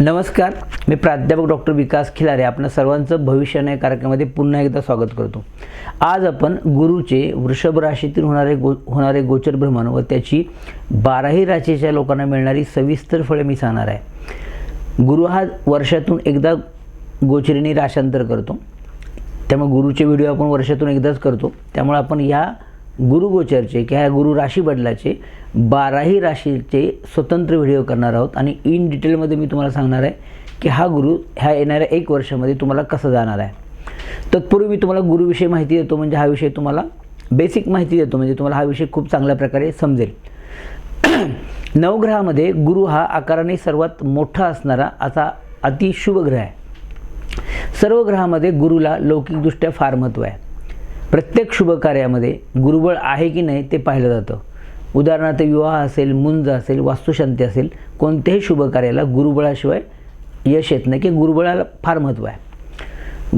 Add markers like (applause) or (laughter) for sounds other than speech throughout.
नमस्कार मी प्राध्यापक डॉक्टर विकास खिलारे आपण सर्वांचं भविष्य या कार्यक्रमामध्ये पुन्हा एकदा स्वागत करतो. आज आपण गुरुचे वृषभ राशीतील होणारे गो होणारे गोचर भ्रमण व त्याची बाराही राशीच्या लोकांना मिळणारी सविस्तर फळे मी सांगणार आहे. गुरु हा वर्षातून एकदा गोचरीने राशांतर करतो. त्यामुळे गुरुचे व्हिडिओ आपण वर्षातून एकदाच करतो. त्यामुळे आपण ह्या गुरुगोचरचे किंवा ह्या गुरु राशी बदलाचे बाराही राशीचे स्वतंत्र व्हिडिओ करणार आहोत. आणि इन डिटेलमध्ये मी तुम्हाला सांगणार आहे की हा गुरु ह्या येणाऱ्या एक वर्षामध्ये तुम्हाला कसा जाणार आहे. तत्पूर्वी मी तुम्हाला गुरुविषयी माहिती देतो म्हणजे हा विषय तुम्हाला बेसिक माहिती देतो म्हणजे तुम्हाला हा विषय खूप चांगल्या प्रकारे समजेल. (clears throat) नवग्रहामध्ये गुरु हा आकाराने सर्वात मोठा असणारा असा अतिशुभ ग्रह आहे. सर्व ग्रहामध्ये गुरुला लौकिकदृष्ट्या फार महत्त्व आहे. प्रत्येक शुभ कार्यामध्ये गुरुबळ आहे की नाही ते पाहिलं जातं. उदाहरणार्थ विवाह असेल मुंज असेल वास्तुशांती असेल कोणत्याही शुभ कार्याला गुरुबळाशिवाय यश येत नाही की गुरुबळाला फार महत्त्व आहे.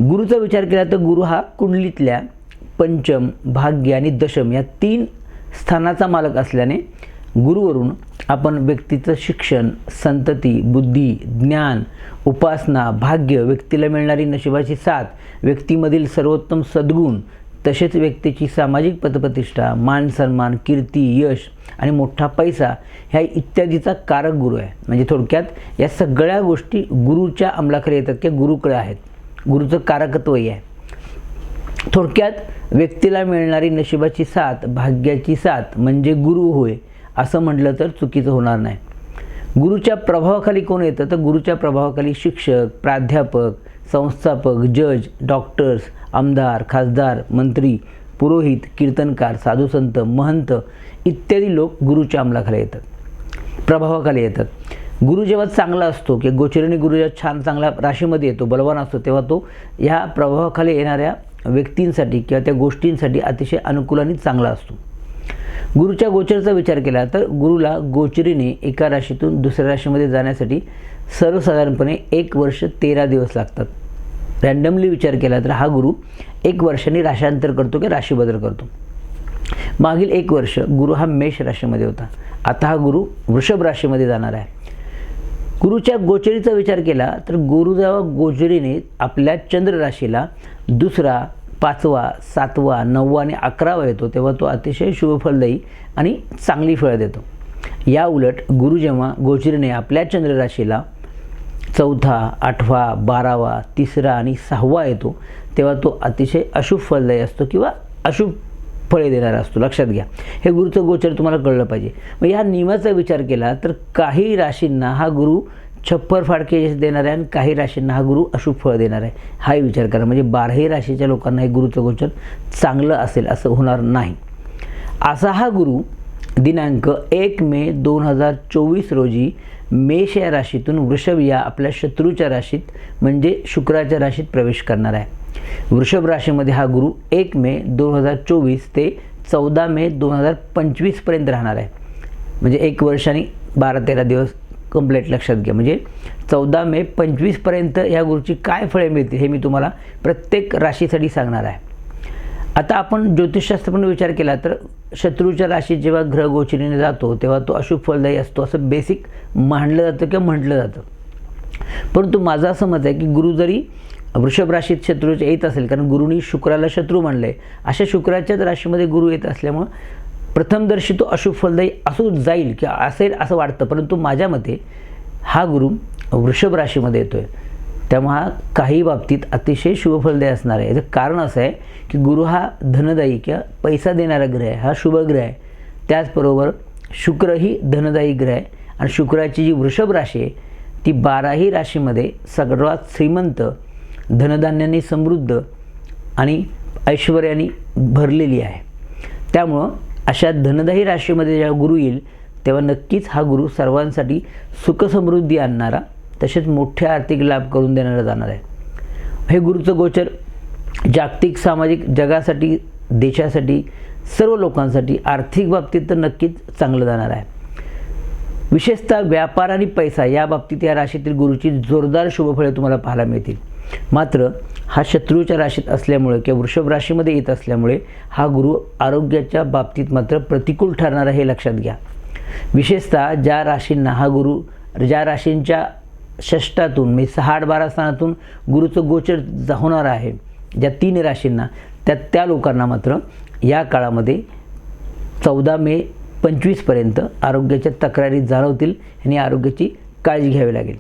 गुरुचा विचार केला तर गुरु हा कुंडलीतल्या पंचम भाग्य आणि दशम या तीन स्थानाचा मालक असल्याने गुरुवरून आपण व्यक्तीचं शिक्षण संतती बुद्धी ज्ञान उपासना भाग्य व्यक्तीला मिळणारी नशिबाची साथ व्यक्तीमधील सर्वोत्तम सद्गुण तसेच व्यक्तीची सामाजिक पदप्रतिष्ठा मान सन्मान कीर्ती यश आणि मोठा पैसा ह्या इत्यादीचा कारक गुरु आहे. म्हणजे थोडक्यात या सगळ्या गोष्टी गुरुच्या अंमलाकडे येतात किंवा गुरुकडे आहेत. गुरुचं कारकत्वही आहे. थोडक्यात व्यक्तीला मिळणारी नशिबाची साथ भाग्याची साथ म्हणजे गुरु होय असं म्हटलं तर चुकीचं होणार नाही. गुरुच्या प्रभावाखाली कोण येतं? तर गुरुच्या प्रभावाखाली शिक्षक प्राध्यापक संस्थापक जज डॉक्टर्स आमदार खासदार मंत्री पुरोहित कीर्तनकार साधुसंत महंत इत्यादी लोक गुरुच्या अंमलाखाली येतात. प्रभावाखाली येतात. गुरु जेव्हा चांगला असतो की गोचरणी गुरु जेव्हा छान चांगल्या राशीमध्ये येतो बलवान असतो तेव्हा तो ह्या प्रभावाखाली येणाऱ्या व्यक्तींसाठी किंवा त्या गोष्टींसाठी अतिशय अनुकूल आणि चांगला असतो. गुरुच्या गोचरचा विचार केला तर गुरुला गोचरीने एका राशीतून दुसऱ्या राशीमध्ये जाण्यासाठी सर्वसाधारणपणे एक वर्ष तेरा दिवस लागतात. रॅन्डमली विचार केला तर हा गुरु एक वर्षाने राशांतर करतो की राशी बदल करतो. मागील एक वर्ष गुरु हा मेष राशीमध्ये होता. आता हा गुरु वृषभ राशीमध्ये जाणार आहे. गुरुच्या गोचरीचा विचार केला तर गुरु जेव्हा गोचरीने आपल्या चंद्र राशीला दुसरा पाचवा सातवा नववा आणि अकरावा येतो तेव्हा तो अतिशय शुभफलदायी आणि चांगली फळं देतो. या उलट गुरु जेव्हा गोचरीने आपल्या चंद्रराशीला चौथा आठवा बारावा तिसरा आणि सहावा येतो तेव्हा तो अतिशय अशुभ फलदायी असतो किंवा अशुभ फळे देणारा असतो. लक्षात घ्या. हे गुरुचं गोचर तुम्हाला कळलं पाहिजे. मग ह्या नियमाचा विचार केला तर काही राशींना हा गुरु छप्पर फाडके देणार आहे आणि काही राशींना हा गुरु अशुभ फळ देणार. आहे हाही विचार करा. म्हणजे बाराही राशीच्या लोकांना हे गुरुचं गोचर चांगलं असेल असं होणार नाही. असा हा गुरु दिनांक एक मे दोन हजार चोवीस रोजी मेष या राशीतून वृषभ या आपल्या शत्रूच्या राशीत म्हणजे शुक्राच्या राशीत प्रवेश करणार आहे. वृषभ राशीमध्ये हा गुरु एक मे दोन हजार चोवीस ते चौदा मे दोन हजार पंचवीसपर्यंत राहणार आहे. म्हणजे एक वर्षाने बारा तेरा दिवस कंप्लीट लक्षात घ्या. म्हणजे चौदा मे पंचवीसपर्यंत या गुरुची काय फळे मिळतील हे मी तुम्हाला प्रत्येक राशीसाठी सांगणार आहे. आता आपण ज्योतिषशास्त्र पण विचार केला तर शत्रूच्या राशीत जेव्हा ग्रह गोचरीने जातो तेव्हा तो अशुभ फलदायी असतो. असं बेसिक मांडलं जातं किंवा म्हटलं जातं. परंतु माझं असं मत आहे की गुरु जरी वृषभ राशीत शत्रूच्या येत असेल कारण गुरुनी शुक्राला शत्रू मानलं आहे अशा शुक्राच्याच राशीमध्ये गुरु येत असल्यामुळं प्रथमदर्शी तो अशुभ फलदायी असू जाईल किंवा असेल असं वाटतं. परंतु माझ्या मते हा गुरु वृषभ राशीमध्ये येतो आहे तेव्हा हा काही बाबतीत अतिशय शुभफलदायी असणार आहे. याचं कारण असं आहे की गुरु हा धनदायी किंवा पैसा देणारा ग्रह आहे हा शुभ ग्रह आहे. त्याचबरोबर शुक्र ही धनदायी ग्रह आहे. आणि शुक्राची जी वृषभ राशी आहे ती बाराही राशीमध्ये सर्वात श्रीमंत धनधान्याने समृद्ध आणि ऐश्वर्याने भरलेली आहे. त्यामुळं अशा धनदायी राशीमध्ये जेव्हा गुरु येईल तेव्हा नक्कीच हा गुरु सर्वांसाठी सुखसमृद्धी आणणारा तसेच मोठे आर्थिक लाभ करून देणारं जाणार आहे. हे गुरुचं गोचर जागतिक सामाजिक जगासाठी देशासाठी सर्व लोकांसाठी आर्थिक बाबतीत तर नक्कीच चांगलं जाणार आहे. विशेषतः व्यापार आणि पैसा या बाबतीत या राशीतील गुरुची जोरदार शुभफळे तुम्हाला पाहायला मिळतील. मात्र हा शत्रूच्या राशीत असल्यामुळे किंवा वृषभ राशीमध्ये येत असल्यामुळे हा गुरु आरोग्याच्या बाबतीत मात्र प्रतिकूल ठरणार आहे हे लक्षात घ्या. विशेषतः ज्या राशींना हा गुरु ज्या राशींच्या षष्टातून म्हणजे सहा आठ बारा स्थानातून गुरुचं गोचर जा- होणार आहे. ज्या तीन राशींना त्या त्या लोकांना मात्र या काळामध्ये चौदा मे पंचवीसपर्यंत आरोग्याच्या तक्रारी जाणवतील आणि आरोग्याची काळजी घ्यावी लागेल.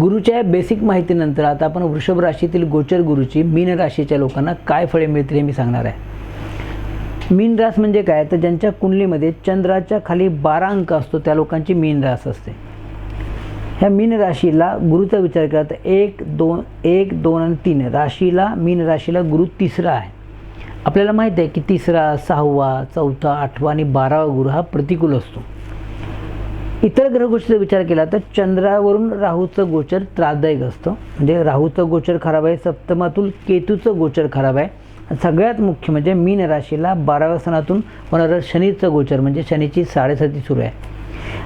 गुरुच्या या बेसिक माहितीनंतर आता आपण वृषभ राशीतील गोचर गुरुची मीन राशीच्या लोकांना काय फळे मिळतील हे मी सांगणार आहे. मीन रास म्हणजे काय? तर ज्यांच्या कुंडलीमध्ये चंद्राच्या खाली बारा अंक असतो त्या लोकांची मीन रास असते. ह्या मीन राशीला गुरुचा विचार केला तर एक दोन एक दोन आणि तीन. राशीला मीन राशीला गुरु तिसरा आहे. आपल्याला माहीत आहे की तिसरा सहावा चौथा आठवा आणि बारावा गुरु हा प्रतिकूल असतो. इतर ग्रहगोष्टीचा विचार केला तर चंद्रावरून राहूचं गोचर त्रासदायक असतं. म्हणजे राहूचं गोचर खराब आहे सप्तमातून केतूचं गोचर खराब आहे. सगळ्यात मुख्य म्हणजे मीन राशीला बाराव्या सणातून होणारं शनीचं गोचर म्हणजे शनीची साडेसाती सुरू आहे.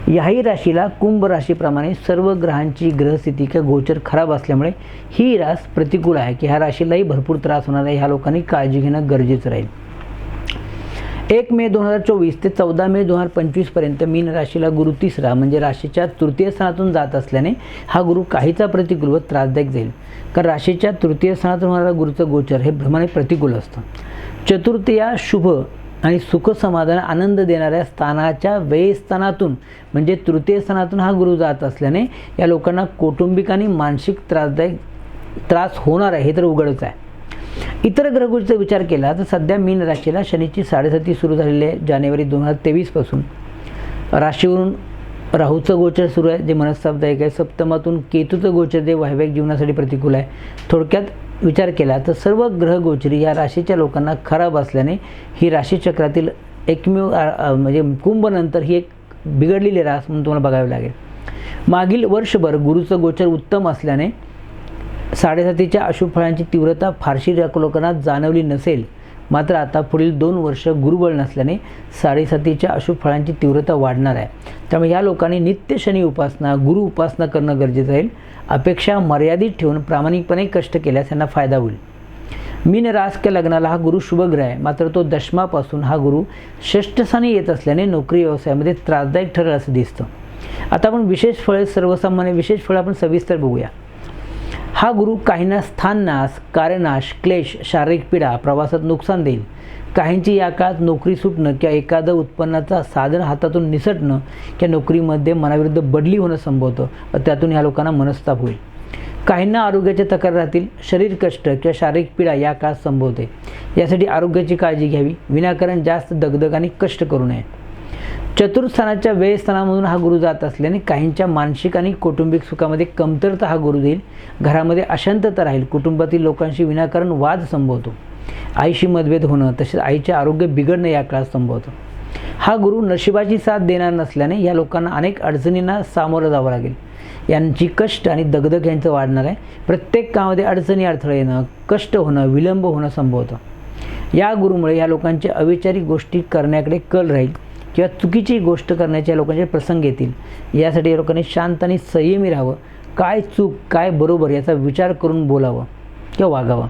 याही राशीला कुंभ राशीप्रमाणे सर्व ग्रहांची ग्रहस्थिती किंवा गोचर खराब असल्यामुळे ही रास प्रतिकूल आहे की ह्या राशीलाही भरपूर त्रास होणार आहे. ह्या लोकांनी काळजी घेणं गरजेचं राहील. एक मे दोन हजार चोवीस ते चौदा मे दोन हजार पंचवीसपर्यंत मीन राशीला गुरु तिसरा म्हणजे राशीच्या तृतीय स्थानातून जात असल्याने हा गुरु काहीचा प्रतिकूल व त्रासदायक जाईल. कारण राशीच्या तृतीय स्थानातून होणारा गुरुचं गोचर हे भ्रमाने प्रतिकूल असतं. चतुर्थीया शुभ आणि सुख समाधान आनंद देणाऱ्या स्थानाच्या व्ययस्थानातून म्हणजे तृतीय स्थानातून हा गुरु जात असल्याने या लोकांना कौटुंबिक आणि मानसिक त्रासदायक त्रास होणार आहे हे तर उघडच आहे. इतर ग्रहगुरूचा विचार केला तर सध्या मीन राशीला शनीची साडेसाती सुरू झालेली आहे जानेवारी दोन हजार तेवीसपासून राशीवरून राहूचं गोचर सुरू आहे जे मनस्तापदायक आहे. सप्तमातून केतूचं गोचर जे वैवाहिक जीवनासाठी प्रतिकूल आहे. थोडक्यात विचार केला तर सर्व ग्रहगोचरी या राशीच्या लोकांना खराब असल्याने ही राशीचक्रातील एकमेव म्हणजे कुंभनंतर ही एक बिघडलेली रास म्हणून तुम्हाला बघावी लागेल. मागील वर्षभर गुरुचं गोचर उत्तम असल्याने साडेसातीच्या अशुभ फळांची तीव्रता फारशी लोकांना जाणवली नसेल मात्र आता पुढील दोन वर्ष गुरुबळ नसल्याने साडेसातीच्या अशुभ फळांची तीव्रता वाढणार आहे. त्यामुळे या लोकांनी नित्य शनी उपासना गुरु उपासना करणं गरजेचं राहील. अपेक्षा मर्यादित ठेवून प्रामाणिकपणे कष्ट केल्यास त्यांना फायदा होईल. मीन राजकीय लग्नाला हा गुरु शुभग्रह आहे. मात्र तो दशमापासून हा गुरु षष्ठस्थानी येत असल्याने नोकरी व्यवसायामध्ये त्रासदायक ठरेल असं दिसतं. आता आपण विशेष फळे सर्वसामान्य विशेष फळं आपण सविस्तर बघूया. हा गुरु काहींना स्थाननाश कार्यनाश क्लेश शारीरिक पीडा प्रवासात नुकसान देईल. काहींची या काळात नोकरी सुटणं किंवा एखादं उत्पन्नाचा साधन हातातून निसटणं किंवा नोकरीमध्ये मनाविरुद्ध बदली होणं संभवतं व त्यातून या लोकांना मनस्ताप होईल. काहींना आरोग्याच्या तक्रार राहतील शरीर कष्ट किंवा शारीरिक पीडा या काळात संभवते. यासाठी आरोग्याची काळजी घ्यावी. विनाकारण जास्त दगदग आणि कष्ट करू नये. चतुर्थानाच्या व्ययस्थानामधून हा गुरु जात असल्याने काहींच्या मानसिक आणि कौटुंबिक सुखामध्ये कमतरता हा गुरु देईल घरामध्ये अशांतता राहील कुटुंबातील लोकांशी विनाकारण वाद संभवतो आईशी मतभेद होणं तसेच आईचे आरोग्य बिघडणं या काळात संभवतं. हा गुरु नशिबाची साथ देणार नसल्याने या लोकांना अनेक अडचणींना सामोरं जावं लागेल. यांची कष्ट आणि दगदग यांचं वाढणार आहे. प्रत्येक कामामध्ये अडचणी अडथळे येणं कष्ट होणं विलंब होणं संभवतं. या गुरुमुळे या लोकांचे अविचारी गोष्टी करण्याकडे कल राहील. किंवा चुकीची गोष्ट करण्याच्या लोकांचे प्रसंग येतील. यासाठी या लोकांनी शांत आणि संयमी राहावं. काय चूक काय बरोबर याचा विचार करून बोलावं किंवा वागावं.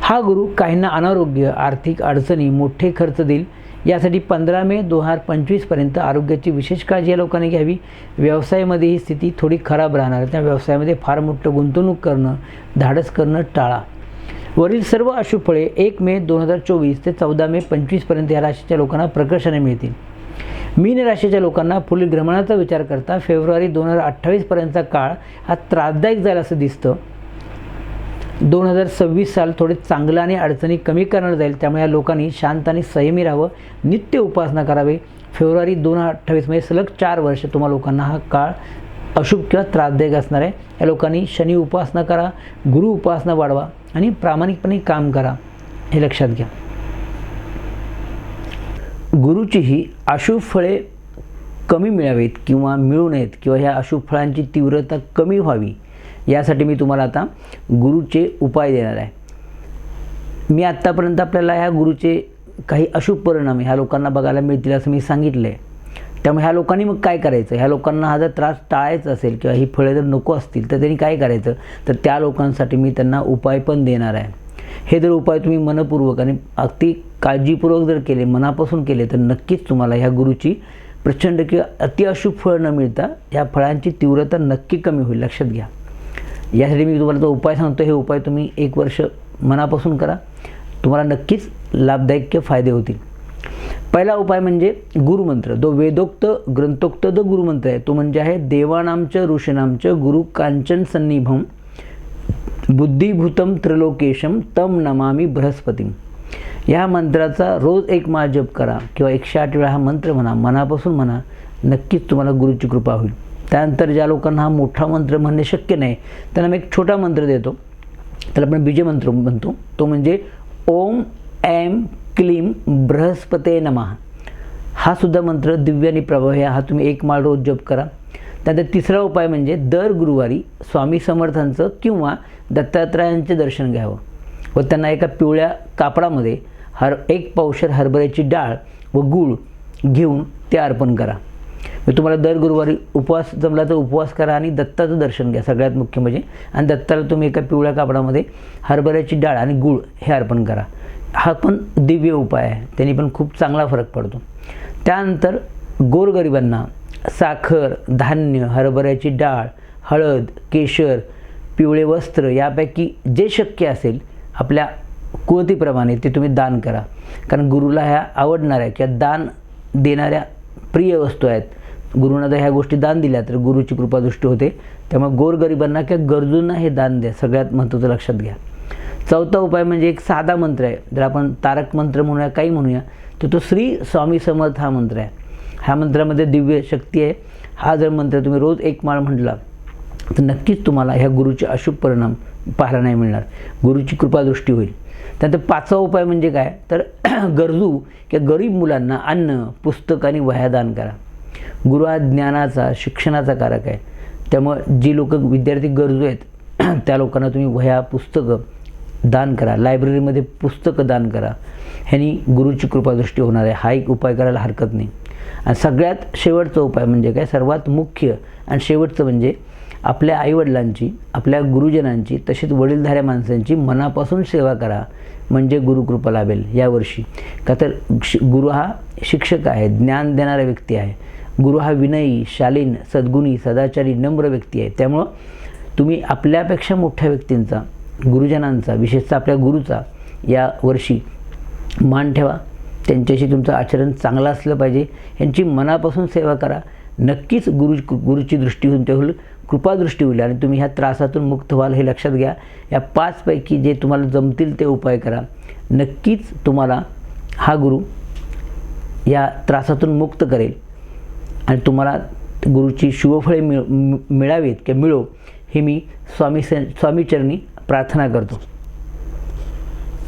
हा गुरु काहींना अनारोग्य आर्थिक अडचणी मोठे खर्च देईल. यासाठी पंधरा मे दोन हजार पंचवीसपर्यंत आरोग्याची विशेष काळजी या लोकांनी घ्यावी. व्यवसायामध्ये ही स्थिती थोडी खराब राहणार. त्या व्यवसायामध्ये फार मोठं गुंतवणूक करणं धाडस करणं टाळा. वरील सर्व अशुभ फळे एक मे दोन हजार चोवीस ते चौदा मे पंचवीसपर्यंत या राशीच्या लोकांना प्रकर्षाने मिळतील. मीन राशीच्या लोकांना पुढील भ्रमणाचा विचार करता फेब्रुवारी दोन हजार अठ्ठावीसपर्यंतचा काळ हा त्रासदायक जाईल असं दिसतं. दोन हजार सव्वीस साल थोडे चांगलं आणि अडचणी कमी करणार जाईल त्यामुळे या लोकांनी शांत आणि संयमी राहावं नित्य उपासना करावी. फेब्रुवारी दोन हजार अठ्ठावीसमध्ये सलग चार वर्ष तुम्हा लोकांना हा काळ अशुभ किंवा त्रासदायक असणार आहे. या लोकांनी शनी उपासना करा गुरु उपासना वाढवा आणि प्रामाणिकपणे काम करा. हे लक्षात घ्या. गुरुची ही अशुभ फळे कमी मिळावीत किंवा मिळू नयेत किंवा ह्या अशुभ फळांची तीव्रता कमी व्हावी यासाठी मी तुम्हाला आता गुरुचे उपाय देणार आहे. मी आत्तापर्यंत आपल्याला ह्या गुरुचे काही अशुभ परिणाम ह्या लोकांना बघायला मिळतील असं मी सांगितलं. आहे त्यामुळे ह्या लोकांनी मग काय करायचं? ह्या लोकांना हा जर त्रास टाळायचा असेल किंवा ही फळे जर नको असतील तर त्यांनी काय करायचं? तर त्या लोकांसाठी मी त्यांना उपाय पण देणार आहे. हे जर उपाय तुम्ही मनपूर्वक आणि अगदी काळजीपूर्वक जर केले मनापासून केले तर नक्कीच तुम्हाला ह्या गुरुची प्रचंड किंवा अतिअशुभ फळ न मिळता या फळांची तीव्रता नक्की कमी होईल. लक्षात घ्या. यासाठी मी तुम्हाला जो उपाय सांगतो. हे उपाय तुम्ही एक वर्ष मनापासून करा. तुम्हाला नक्कीच लाभदायक फायदे होतील. पहिला उपाय म्हणजे गुरुमंत्र. जो वेदोक्त ग्रंथोक्त जो गुरुमंत्र आहे तो म्हणजे आहे देवानामचं ऋषीनामचं गुरु कांचन सन्निभम बुद्धिभूतम त्रिलोकेशम तम नमामी बृहस्पती। या मंत्राचा रोज एक माळ जप करा किंवा एकशे आठ वेळा हा मंत्र म्हणा मनापासून म्हणा नक्कीच तुम्हाला गुरुची कृपा होईल. त्यानंतर ज्या लोकांना हा मोठा मंत्र म्हणणे शक्य नाही त्यांना मी एक छोटा मंत्र देतो. त्याला आपण बीजमंत्र म्हणतो. तो म्हणजे ओम ऐम क्लीम बृहस्पते नमः. हा सुद्धा मंत्र दिव्य आणि प्रभावी आहे. हा तुम्ही एक माळ रोज जप करा. त्यानंतर तिसरा उपाय म्हणजे दर गुरुवारी स्वामी समर्थांचं किंवा दत्तात्रयांचे दर्शन घ्यावं. व त्यांना एका पिवळ्या कापडामध्ये हर एक पावशर हरभऱ्याची डाळ व गूळ घेऊन ते अर्पण करा. मी तुम्हाला दर गुरुवारी उपवास जमला तर उपवास करा आणि दत्ताचं दर्शन घ्या. सगळ्यात मुख्य म्हणजे आणि दत्ताला तुम्ही एका पिवळ्या कापडामध्ये हरभऱ्याची डाळ आणि गूळ हे अर्पण करा. हा पण दिव्य उपाय आहे. त्यांनी पण खूप चांगला फरक पडतो. त्यानंतर गोरगरिबांना साखर धान्य हरभऱ्याची डाळ हळद केशर पिवळे वस्त्र यापैकी जे शक्य असेल आपल्या कुवतीप्रमाणे ते तुम्ही दान करा. कारण गुरुला ह्या आवडणाऱ्या किंवा दान देणाऱ्या प्रिय वस्तू आहेत. गुरुनं जर ह्या गोष्टी दान दिल्या तर गुरुची कृपादृष्टी होते. त्यामुळे गोरगरिबांना किंवा गरजूंना हे दान द्या. सगळ्यात महत्त्वाचं लक्षात घ्या. चौथा उपाय म्हणजे एक साधा मंत्र आहे. जर आपण तारक मंत्र म्हणूया काही म्हणूया तर तो श्री स्वामी समर्थ हा मंत्र आहे. ह्या मंत्रामध्ये दिव्य शक्ती आहे. हा जर मंत्र तुम्ही रोज एक माळ म्हटला तर नक्कीच तुम्हाला ह्या गुरुचे अशुभ परिणाम पाहायला नाही मिळणार. गुरुची कृपादृष्टी होईल. त्यानंतर पाचवा उपाय म्हणजे काय? तर (clears throat) गरजू किंवा गरीब मुलांना अन्न पुस्तक आणि वह्या दान करा. गुरु हा ज्ञानाचा शिक्षणाचा कारक आहे. त्यामुळे जी लोक विद्यार्थी गरजू आहेत (clears throat) त्या लोकांना तुम्ही वह्या पुस्तकं दान करा. लायब्ररीमध्ये पुस्तकं दान करा. ह्यानी गुरुची कृपादृष्टी होणार आहे. हा एक उपाय करायला हरकत नाही. आणि सगळ्यात शेवटचा उपाय म्हणजे काय? सर्वात मुख्य आणि शेवटचं म्हणजे आपल्या आईवडिलांची आपल्या गुरुजनांची तसेच वडीलधाऱ्या माणसांची मनापासून सेवा करा. म्हणजे गुरुकृपा लाभेल यावर्षी का तर शि गुरु हा शिक्षक आहे ज्ञान देणारा व्यक्ती आहे. गुरु हा विनयी शालीन सद्गुणी सदाचारी नम्र व्यक्ती आहे. त्यामुळं तुम्ही आपल्यापेक्षा मोठ्या व्यक्तींचा गुरुजनांचा विशेषतः आपल्या गुरुचा या वर्षी मान ठेवा. त्यांच्याशी तुमचं आचरण चांगलं असलं पाहिजे. यांची मनापासून सेवा करा. नक्कीच गुरु गुरुची दृष्टी होऊन ते होईल कृपादृष्टी होईल आणि तुम्ही ह्या त्रासातून मुक्त व्हाल हे लक्षात घ्या. या पाचपैकी जे तुम्हाला जमतील ते उपाय करा. नक्कीच तुम्हाला हा गुरु या त्रासातून मुक्त करेल. आणि तुम्हाला गुरुची शुभफळे मिळ मिळावीत किंवा मिळो हे मी स्वामी स्वामीचरणी प्रार्थना करतो.